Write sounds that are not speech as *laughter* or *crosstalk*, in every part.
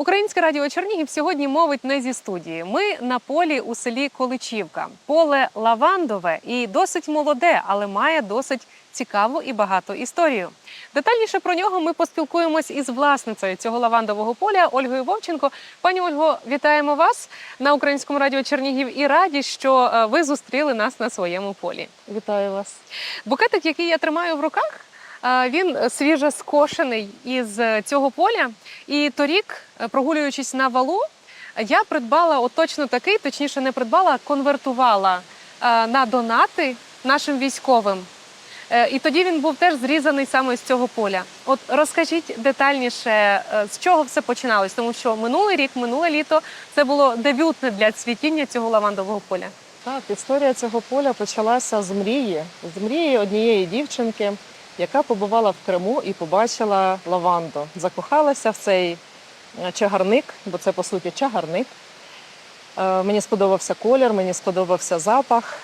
Українське радіо Чернігів сьогодні мовить не зі студії. Ми на полі у селі Количівка. Поле лавандове і досить молоде, але має досить цікаву і багату історію. Детальніше про нього ми поспілкуємось із власницею цього лавандового поля Ольгою Вовченко. Пані Ольго, вітаємо вас на українському радіо Чернігів і раді, що е, ви зустріли нас на своєму полі. Вітаю вас. Букетик, який я тримаю в руках, він свіже скошений із цього поля. І торік, е, прогулюючись на валу, я придбала от точно такий, точніше, не придбала, а конвертувала е, на донати нашим військовим. Е, І тоді він був теж зрізаний саме з цього поля. От розкажіть детальніше, з чого все починалось, тому що минулий рік, минуле літо це було дебютне для цвітіння цього лавандового поля. Так, історія цього поля почалася з мрії, з мрії однієї дівчинки, яка побувала в Криму і побачила лаванду. Закохалася в цей е, чагарник, бо це по суті чагарник. Е, Мені сподобався колір, мені сподобався запах.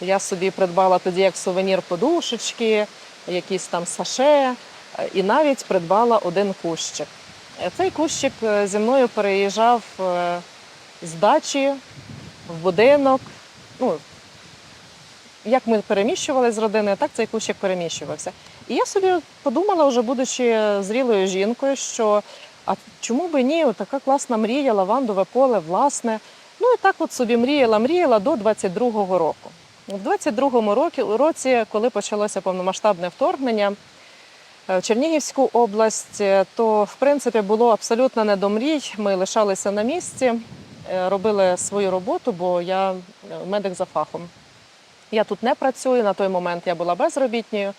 Я собі придбала тоді як сувенір подушечки, якісь там саше, е, і навіть придбала один кущик. Цей кущик зі мною переїжджав з дачі в будинок. Ну, як ми переміщувалися з родиною, так цей кущик переміщувався. І я собі подумала, вже будучи зрілою жінкою, що а чому би ні, така класна мрія, лавандове поле, власне. Ну і так от собі мріяла, мріяла до 22-го року. В 22-му році, коли почалося повномасштабне вторгнення е, в Чернігівську область, е, то в принципі було абсолютно не до мрій. Ми лишалися на місці, е, робили свою роботу, бо я е, медик за фахом. Я тут не працюю, на той момент я була безробітною,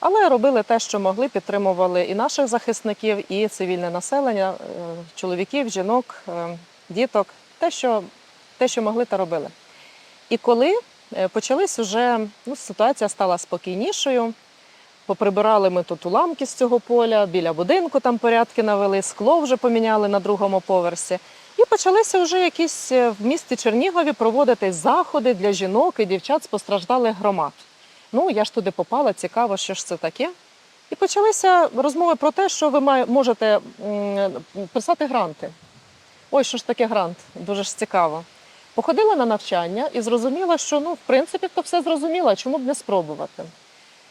але робили те, що могли, підтримували і наших захисників, і цивільне населення, е, чоловіків, жінок, е, діток, те, що, те, що могли, та робили. І коли е, почались уже, ну, ситуація стала спокійнішою. Поприбирали ми тут уламки з цього поля, біля будинку там порядки навели, скло вже поміняли на другому поверсі. І почалися вже якісь е, в місті Чернігові проводити заходи для жінок і дівчат з постраждалих громад. Ну, я ж туди попала, цікаво, що ж це таке. І почалися розмови про те, що ви можете писати гранти. Ой, що ж таке грант? Дуже ж цікаво. Походила на навчання і зрозуміла, що ну, в принципі, то все зрозуміла, чому б не спробувати.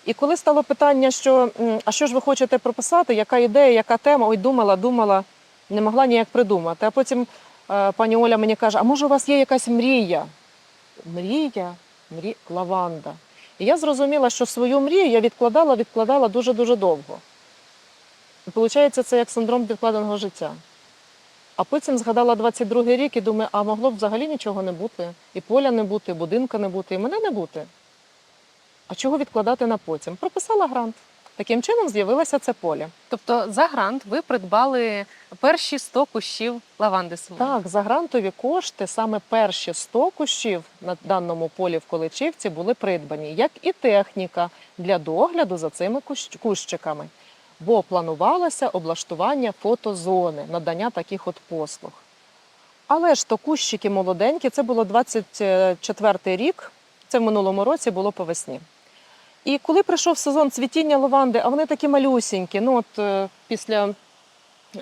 І коли стало питання, що а що ж ви хочете прописати, яка ідея, яка тема, ой, думала, думала, не могла ніяк придумати. А потім е, пані Оля мені каже: а може, у вас є якась мрія? Мрія, мрі... лаванда. І я зрозуміла, що свою мрію я відкладала, відкладала дуже-дуже довго. І виходить, це як синдром відкладеного життя. А потім згадала 22-й рік і думаю, а могло б взагалі нічого не бути, і поля не бути, і будинка не бути, і мене не бути. А чого відкладати на потім? Прописала грант. Таким чином з'явилося це поле. Тобто за грант ви придбали перші 100 кущів лаванди самої. Так, за грантові кошти саме перші 100 кущів на даному полі в Количівці були придбані, як і техніка для догляду за цими кущиками. Бо планувалося облаштування фотозони, надання таких от послуг. Але ж то кущики молоденькі, це було 24-й рік, це в минулому році було по весні. І коли прийшов сезон цвітіння лаванди, а вони такі малюсінькі, ну от е, після,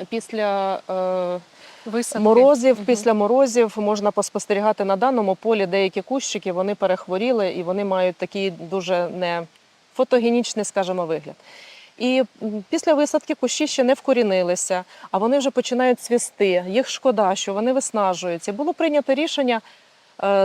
після е, Висадки. Морозів Мгм. після морозів можна поспостерігати на даному полі деякі кущики, вони перехворіли і вони мають такий дуже не фотогенічний, скажімо, вигляд. І після висадки кущі ще не вкорінилися, а вони вже починають цвісти. Їх шкода, що вони виснажуються. Було прийнято рішення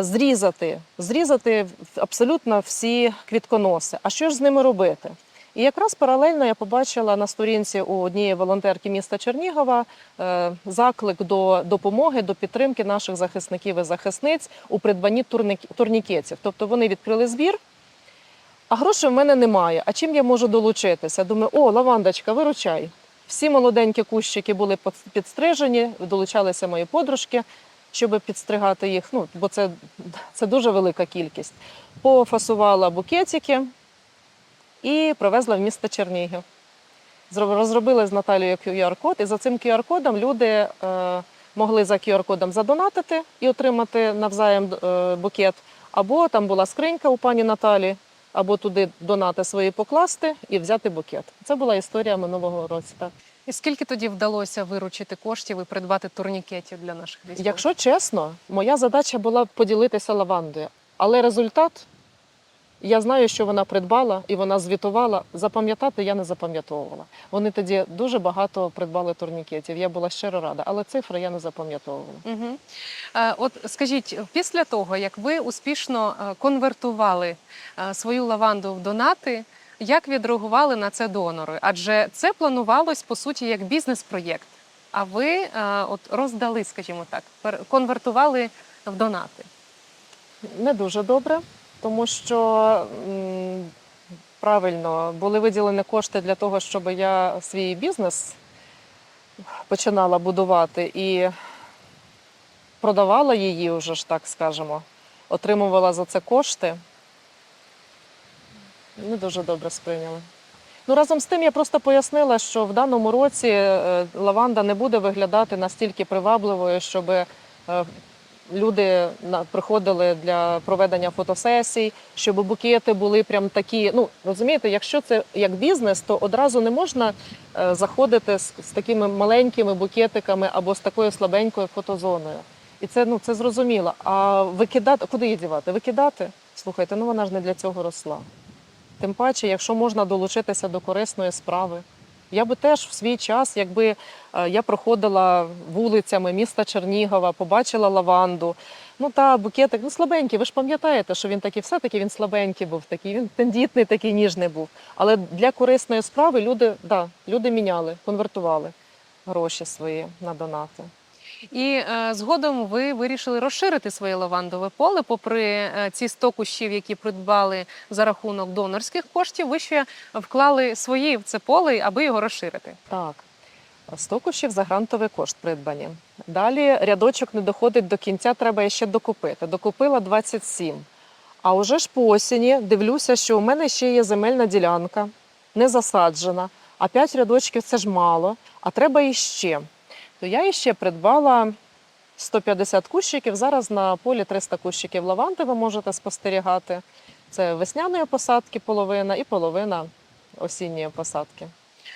зрізати, зрізати абсолютно всі квітконоси. А що ж з ними робити? І якраз паралельно я побачила на сторінці у однієї волонтерки міста Чернігова е, заклик до допомоги, до підтримки наших захисників і захисниць у придбанні турнікетів. Тобто вони відкрили збір, а грошей в мене немає. А чим я можу долучитися? Думаю, о, лавандочка, виручай. Всі молоденькі кущики були підстрижені, долучалися мої подружки, щоб підстригати їх. Ну, бо це, це дуже велика кількість. Пофасувала букетики і привезла в місто Чернігів. Зро- Розробили з Наталією QR-код, і за цим QR-кодом люди е, могли за QR-кодом задонатити і отримати навзаєм е, букет. Або там була скринька у пані Наталі, або туди донати свої покласти і взяти букет. Це була історія минулого року. І скільки тоді вдалося виручити коштів і придбати турнікетів для наших військових? Якщо чесно, моя задача була поділитися лавандою, але результат я знаю, що вона придбала і вона звітувала. Запам'ятати я не запам'ятовувала. Вони тоді дуже багато придбали турнікетів. Я була щиро рада, але цифри я не запам'ятовувала. Угу. От скажіть, після того, як ви успішно е, конвертували е, свою лаванду в донати, як відреагували на це донори? Адже це планувалось по суті як бізнес-проєкт. А ви е, от роздали, скажімо так, конвертували в донати. Не дуже добре, тому що м, правильно були виділені кошти для того, щоб я свій бізнес починала будувати і продавала її вже ж так скажемо, отримувала за це кошти. Не дуже добре сприйняли. Ну, разом з тим я просто пояснила, що в даному році е, лаванда не буде виглядати настільки привабливою, щоб е, люди приходили для проведення фотосесій, щоб букети були прям такі. Ну розумієте, якщо це як бізнес, то одразу не можна е, заходити з, з такими маленькими букетиками або з такою слабенькою фотозоною. І це ну це зрозуміло. А викидати куди її дівати? Викидати? Слухайте, ну вона ж не для цього росла. Тим паче, якщо можна долучитися до корисної справи. Я би теж в свій час, якби е, я проходила вулицями міста Чернігова, побачила лаванду. Ну та букетик, ну слабенький. Ви ж пам'ятаєте, що він такий, все-таки він слабенький був, такий, він тендітний, такий ніжний був. Але для корисної справи люди, да, люди міняли, конвертували гроші свої на донати. І е, згодом ви вирішили розширити своє лавандове поле. Попри е, ці 100 кущів, які придбали за рахунок донорських коштів, ви ще вклали свої в це поле, аби його розширити. Так. 100 кущів за грантовий кошт придбані. Далі рядочок не доходить до кінця, треба ще докупити. Докупила 27. А уже ж по осені дивлюся, що у мене ще є земельна ділянка, не засаджена, а 5 рядочків це ж мало, а треба іще. То я іще придбала 150 кущиків. Зараз на полі 300 кущиків лаванди ви можете спостерігати. Це весняної посадки половина і половина осінньої посадки.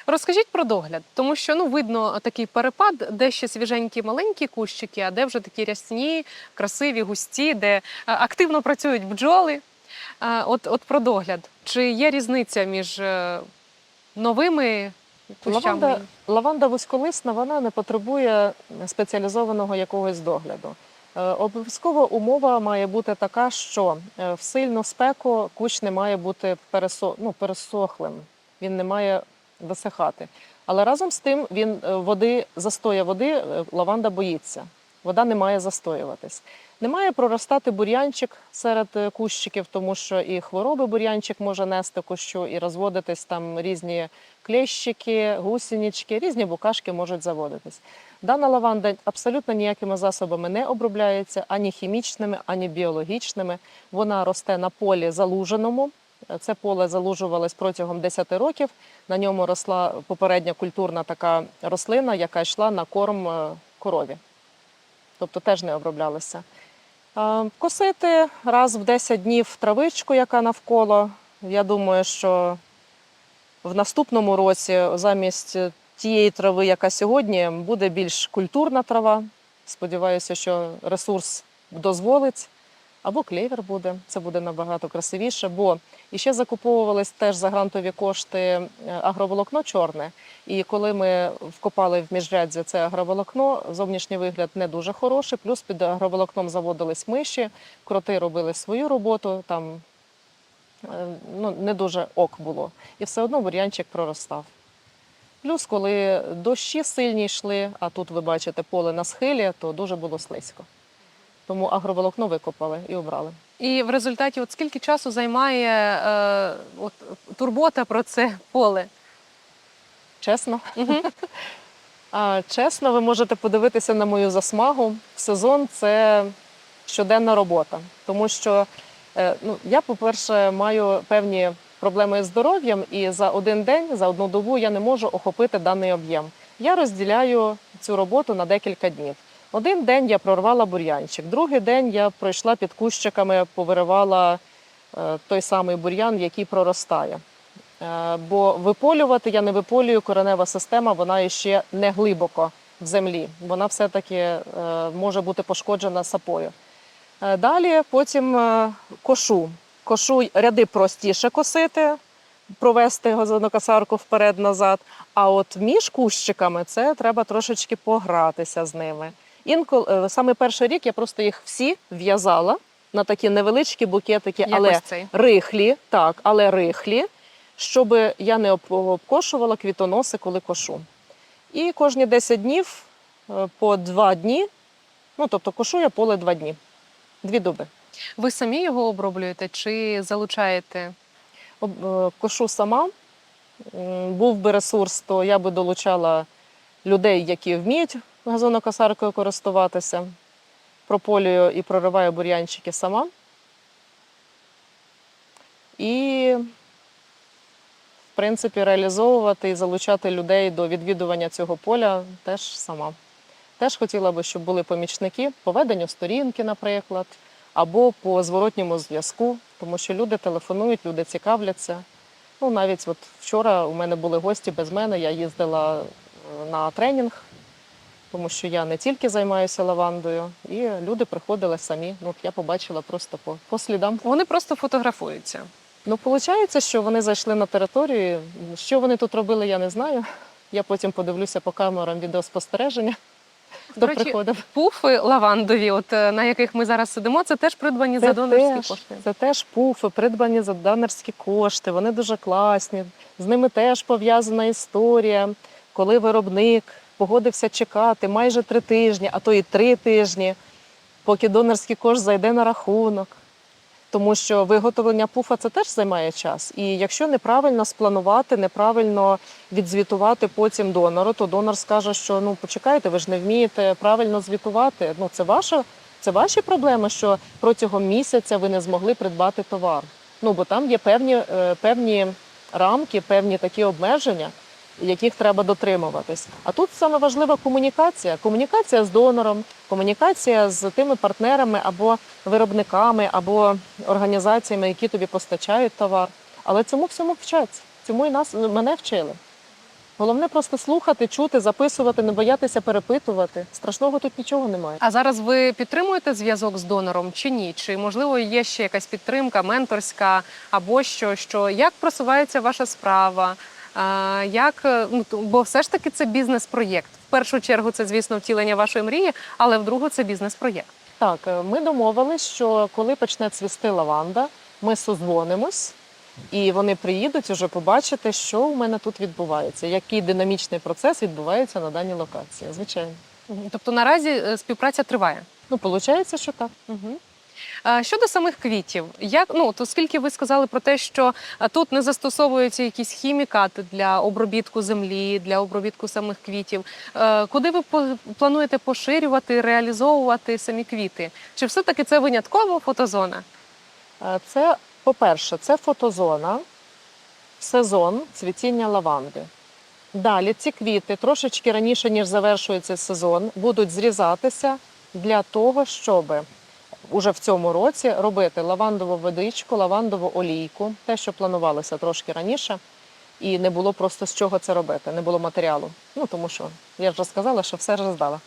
Розкажіть про догляд, тому що ну видно такий перепад, де ще свіженькі маленькі кущики, а де вже такі рясні, красиві, густі, де е, активно працюють бджоли. Е, От, от про догляд. Чи є різниця між е, новими кущами? Лаванда, лаванда вузьколисна, вона не потребує спеціалізованого якогось догляду. Е, Обов'язково умова має бути така, що е, в сильну спеку кущ не має бути пересо, ну, пересохлим, він не має висихати. Але разом з тим він е, води, застоя води лаванда боїться. Вода не має застоюватись. Не має проростати бур'янчик серед е, кущиків, тому що і хвороби бур'янчик може нести кущу, і розводитись там різні клещики, гусенички, різні букашки можуть заводитись. Дана лаванда абсолютно ніякими засобами не обробляється ані хімічними, ані біологічними. Вона росте на полі залуженому. Це поле залужувалось протягом 10 років. На ньому росла попередня культурна така рослина, яка йшла на корм е, корові. Тобто теж не оброблялися. Косити раз в 10 днів травичку, яка навколо. Я думаю, що в наступному році замість тієї трави, яка сьогодні, буде більш культурна трава. Сподіваюся, що ресурс дозволить. Або клевер буде, це буде набагато красивіше. Бо іще закуповувались теж за грантові кошти е, агроволокно чорне. І коли ми вкопали в міжряддя це агроволокно, зовнішній вигляд не дуже хороший. Плюс під агроволокном заводились миші, кроти робили свою роботу. Там е, ну, не дуже ок було. І все одно бур'янчик проростав. Плюс, коли дощі сильні йшли, а тут ви бачите поле на схилі, то дуже було слизько. Тому агроволокно викопали і обрали. І в результаті, от скільки часу займає е, от, турбота про це поле? Чесно. *laughs* А, чесно, ви можете подивитися на мою засмагу. Сезон це щоденна робота, тому що е, ну, я, по-перше, маю певні проблеми з здоров'ям, і за один день, за одну добу я не можу охопити даний об'єм. Я розділяю цю роботу на декілька днів. Один день я прорвала бур'янчик, другий день я пройшла під кущиками, повиривала е, той самий бур'ян, який проростає. Е, Бо виполювати я не виполюю коренева система, вона ще не глибоко в землі. Вона все-таки е, може бути пошкоджена сапою. Далі потім кошу. Кошу ряди простіше косити, провести газонокосарку вперед-назад. А от між кущиками це треба трошечки погратися з ними. Інколи е, саме перший рік я просто їх всі в'язала на такі невеличкі букетики, Як але цей. рихлі, так, але рихлі, щоб я не обкошувала квітоноси, коли кошу. І кожні 10 днів е, по 2 дні, ну тобто кошу я поле 2 дні, дві доби. Ви самі його оброблюєте чи залучаєте? Е, Кошу сама. Був би ресурс, то я би долучала людей, які вміють газонокосаркою користуватися. Прополюю і прориваю бур'янчики сама. І, в принципі, реалізовувати і залучати людей до відвідування цього поля теж сама. Теж хотіла би, щоб були помічники по веденню сторінки, наприклад, або по зворотньому зв'язку, тому що люди телефонують, люди цікавляться. Ну, навіть от вчора у мене були гості без мене, я їздила е, на тренінг, тому що я не тільки займаюся лавандою, і люди приходили самі. Ну, я побачила просто по, по слідам. Вони просто фотографуються. Ну, виходить, що вони зайшли на територію. Що вони тут робили, я не знаю. Я потім подивлюся по камерам відеоспостереження, До речі, приходив. Пуфи лавандові, от е, на яких ми зараз сидимо, це теж придбані за донорські теж, кошти. Це теж пуфи, придбані за донорські кошти. Вони дуже класні. З ними теж пов'язана історія, коли виробник погодився чекати майже три тижні, а то і три тижні, поки донорський кошт зайде на рахунок. Тому що виготовлення пуфа це теж займає час. І якщо неправильно спланувати, неправильно відзвітувати потім донору, то донор скаже, що ну почекайте, ви ж не вмієте правильно звітувати. Ну це ваша, це ваші проблеми, що протягом місяця ви не змогли придбати товар. Ну бо там є певні, е, певні рамки, певні такі обмеження, яких треба дотримуватись. А тут саме важлива комунікація. Комунікація з донором, комунікація з тими партнерами або виробниками, або організаціями, які тобі постачають товар. Але цьому всьому вчаться. Цьому і нас мене вчили. Головне просто слухати, чути, записувати, не боятися перепитувати. Страшного тут нічого немає. А зараз ви підтримуєте зв'язок з донором чи ні? Чи можливо є ще якась підтримка менторська або що? що як просувається ваша справа? Як е, ну бо все ж таки це бізнес-проєкт. В першу чергу це, звісно, втілення вашої мрії, але в другу це бізнес-проєкт. Так, е, ми домовились, що коли почне цвісти лаванда, ми созвонимось, і вони приїдуть уже побачити, що у мене тут відбувається, який динамічний процес відбувається на даній локації. Звичайно. Тобто наразі е, співпраця триває. Ну, виходить, що так. Угу. Щодо самих квітів, як ну от оскільки ви сказали про те, що тут не застосовуються якісь хімікати для обробітку землі, для обробітку самих квітів, куди ви плануєте поширювати, реалізовувати самі квіти? Чи все таки це винятково фотозона? Це, по-перше, це фотозона, сезон цвітіння лаванди. Далі ці квіти трошечки раніше, ніж завершується сезон, будуть зрізатися для того, щоб уже в цьому році робити лавандову водичку, лавандову олійку, те, що планувалося трошки раніше, і не було просто з чого це робити, не було матеріалу. Ну тому що я вже сказала, що все роздала.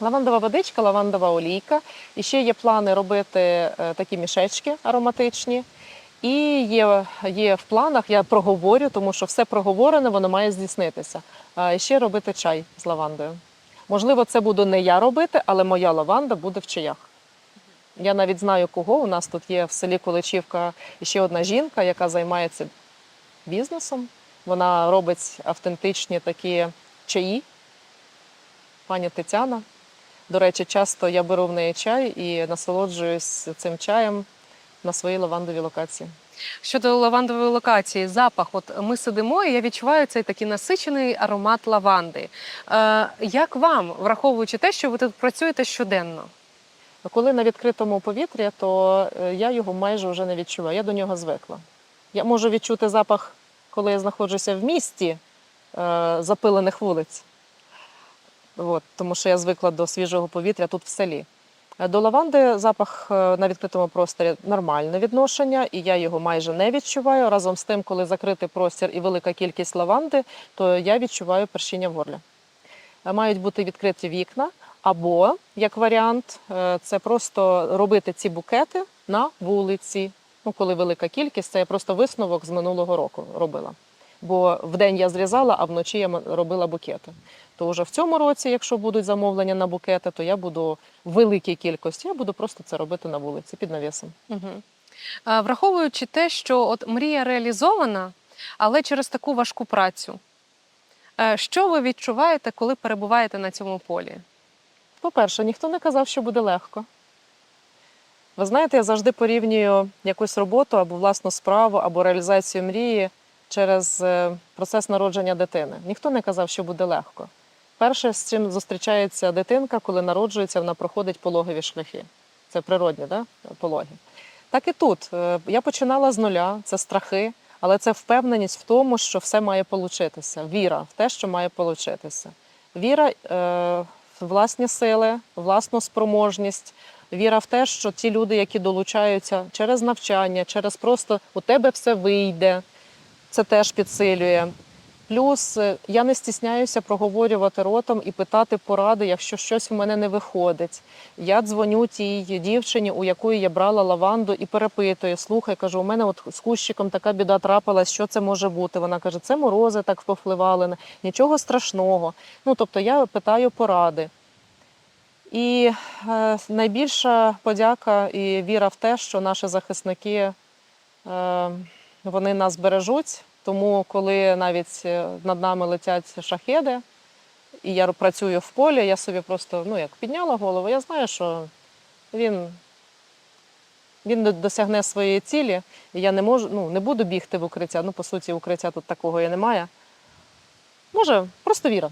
Лавандова водичка, лавандова олійка. І ще є плани робити е, такі мішечки ароматичні. І є, є в планах, я проговорю, тому що все проговорене, воно має здійснитися. А ще робити чай з лавандою. Можливо, це буду не я робити, але моя лаванда буде в чаях. Я навіть знаю, кого. У нас тут є в селі Куличівка ще одна жінка, яка займається бізнесом. Вона робить автентичні такі чаї. Пані Тетяна. До речі, часто я беру в неї чай і насолоджуюсь цим чаєм на своїй лавандовій локації. Щодо лавандової локації, запах. От ми сидимо, і я відчуваю цей такий насичений аромат лаванди. Е, як вам, враховуючи те, що ви тут працюєте щоденно? Коли на відкритому повітрі, то е, я його майже вже не відчуваю. Я до нього звикла. Я можу відчути запах, коли я знаходжуся в місті е, запилених вулиць. От, тому що я звикла до свіжого повітря тут в селі. Е, До лаванди запах на відкритому просторі нормальне відношення, і я його майже не відчуваю. Разом з тим, коли закритий простір і велика кількість лаванди, то я відчуваю першіння в горлі. Мають бути відкриті вікна, або, як варіант, е, це просто робити ці букети на вулиці. Ну, коли велика кількість, це я просто висновок з минулого року робила. Бо вдень я зрізала, а вночі я робила букети. То вже в цьому році, якщо будуть замовлення на букети, то я буду в великій кількості, я буду просто це робити на вулиці під навісом. Угу. Враховуючи те, що от мрія реалізована, але через таку важку працю. Е, Що ви відчуваєте, коли перебуваєте на цьому полі? По-перше, ніхто не казав, що буде легко. Ви знаєте, я завжди порівнюю якусь роботу або власну справу, або реалізацію мрії через е, процес народження дитини. Ніхто не казав, що буде легко. Перше, з чим зустрічається дитинка, коли народжується, вона проходить пологові шляхи. Це природні да? пологи. Так і тут. Е, Я починала з нуля, це страхи, але це впевненість в тому, що все має получитися. Віра в те, що має получитися. Віра е, власні сили, власну спроможність, віра в те, що ті люди, які долучаються через навчання, через просто у тебе все вийде, це теж підсилює. Плюс е, я не стісняюся проговорювати ротом і питати поради, якщо щось в мене не виходить. Я дзвоню тій дівчині, у якої я брала лаванду, і перепитую: слухай, кажу, у мене от з кущиком така біда трапилась, що це може бути? Вона каже, це морози так повпливали, нічого страшного. Ну тобто я питаю поради. І е, найбільша подяка і віра в те, що наші захисники е, вони нас бережуть. Тому, коли навіть е, над нами летять шахеди, і я працюю в полі, я собі просто ну, як підняла голову, я знаю, що він, він досягне своєї цілі, і я не можу, ну, не буду бігти в укриття. Ну, по суті, укриття тут такого і немає. Може, просто віра.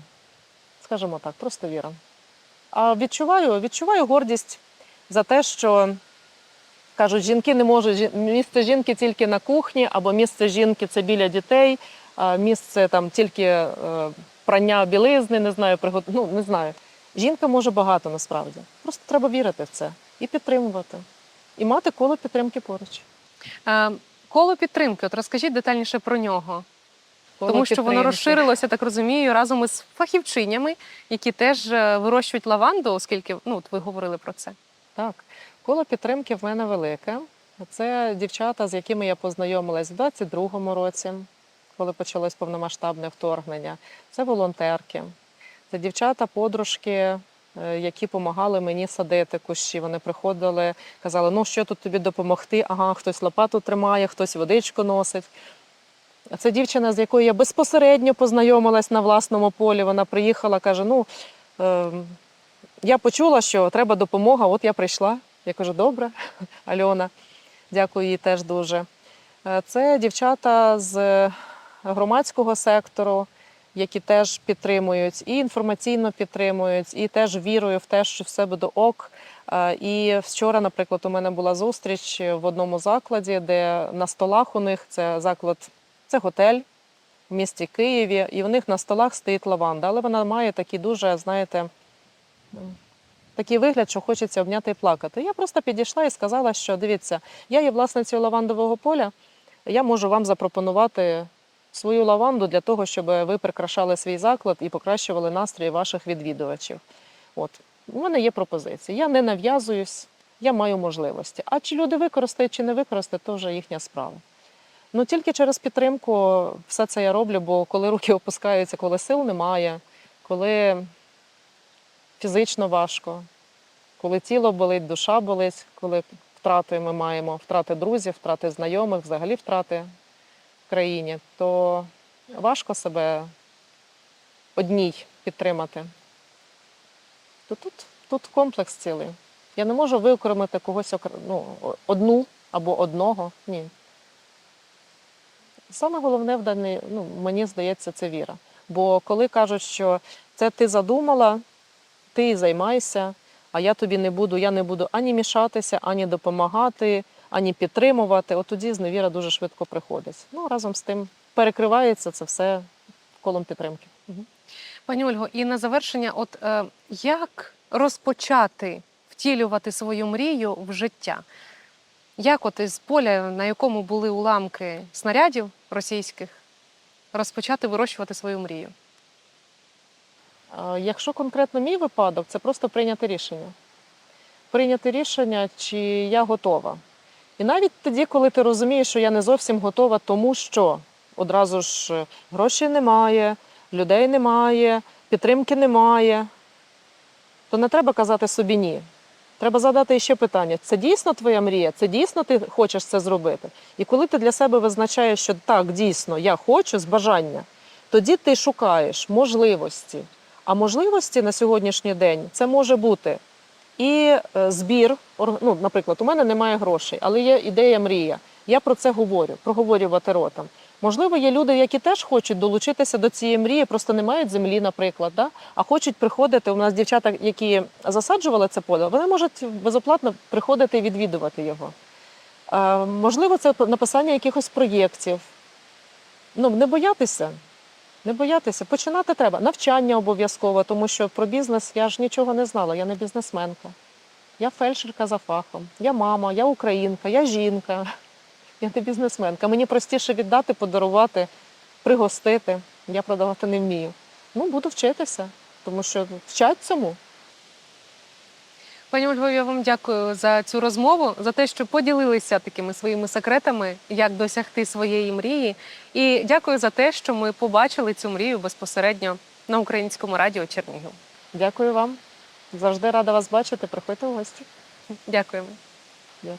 Скажімо так, просто віра. А відчуваю, відчуваю гордість за те, що кажуть, жінки не можуть місце жінки тільки на кухні, або місце жінки це біля дітей, місце там тільки е, прання білизни, не знаю, пригот... ну, не знаю. Жінка може багато насправді. Просто треба вірити в це і підтримувати, і мати коло підтримки поруч. Е, Коло підтримки, от розкажіть детальніше про нього. Коло Тому що воно підтримки. розширилося, так розумію, разом із фахівчинями, які теж е, вирощують лаванду, оскільки ну, от ви говорили про це. Так, коло підтримки в мене велике. Це дівчата, з якими я познайомилась в 22-му році, коли почалось повномасштабне вторгнення. Це волонтерки, це дівчата, подружки, е, які допомагали мені садити кущі. Вони приходили, казали, ну що тут тобі допомогти? Ага, хтось лопату тримає, хтось водичку носить. Це дівчина, з якою я безпосередньо познайомилась на власному полі. Вона приїхала, каже: ну. Е, я почула, що треба допомога, от я прийшла. Я кажу, добре, *laughs* Альона, дякую їй теж дуже. Е, Це дівчата з громадського сектору, які теж підтримують, і інформаційно підтримують, і теж вірою в те, що все буде ок. Е, І вчора, наприклад, у мене була зустріч в одному закладі, де на столах у них це заклад, це готель в місті Києві, і у них на столах стоїть лаванда, але вона має такі дуже, знаєте, такий вигляд, що хочеться обняти і плакати. Я просто підійшла і сказала, що дивіться, я є власницею лавандового поля, я можу вам запропонувати свою лаванду для того, щоб ви прикрашали свій заклад і покращували настрій ваших відвідувачів. От, у мене є пропозиції. Я не нав'язуюсь, я маю можливості. А чи люди використають, чи не використають, то вже їхня справа. Ну тільки через підтримку все це я роблю, бо коли руки опускаються, коли сил немає, коли фізично важко, коли тіло болить, душа болить, коли втрати ми маємо, втрати друзів, втрати знайомих, взагалі втрати в країні, то важко себе одній підтримати. То тут, тут комплекс цілий. Я не можу виокремити когось ну, одну або одного. Ні. Саме головне в даній, ну, мені здається, це віра. Бо коли кажуть, що це ти задумала, ти займайся, а я тобі не буду, я не буду ані мішатися, ані допомагати, ані підтримувати. От тоді зневіра дуже швидко приходить. Ну, разом з тим перекривається це все колом підтримки. Пані Ольго, і на завершення, от е, як розпочати втілювати свою мрію в життя. Як от із поля, на якому були уламки снарядів російських, розпочати вирощувати свою мрію? Якщо конкретно мій випадок, це просто прийняти рішення. Прийняти рішення, чи я готова. І навіть тоді, коли ти розумієш, що я не зовсім готова, тому що одразу ж е, грошей немає, людей немає, підтримки немає, то не треба казати собі ні. Треба задати ще питання: це дійсно твоя мрія? Це дійсно ти хочеш це зробити? І коли ти для себе визначаєш, що так, дійсно, я хочу з бажання, тоді ти шукаєш можливості. А можливості на сьогоднішній день це може бути і е, збір. Ну, наприклад, у мене немає грошей, але є ідея мрія. Я про це говорю, проговорювати ротом. Можливо, є люди, які теж хочуть долучитися до цієї мрії, просто не мають землі, наприклад, да? а хочуть приходити. У нас дівчата, які засаджували це поле, вони можуть безоплатно приходити і відвідувати його. Е, можливо, це написання якихось проєктів. Ну, не боятися. Не боятися, починати треба. Навчання обов'язково, тому що про бізнес я ж нічого не знала, я не бізнесменка. Я фельдшерка за фахом, я мама, я українка, я жінка, *laughs* я не бізнесменка. Мені простіше віддати, подарувати, пригостити. Я продавати не вмію. Ну, буду вчитися, тому що вчать цьому. Пані Ольго, я вам дякую за цю розмову, за те, що поділилися такими своїми секретами, як досягти своєї мрії. І дякую за те, що ми побачили цю мрію безпосередньо на українському радіо Чернігів. Дякую вам. Завжди рада вас бачити. Приходьте в гості. Дякуємо. Дякую.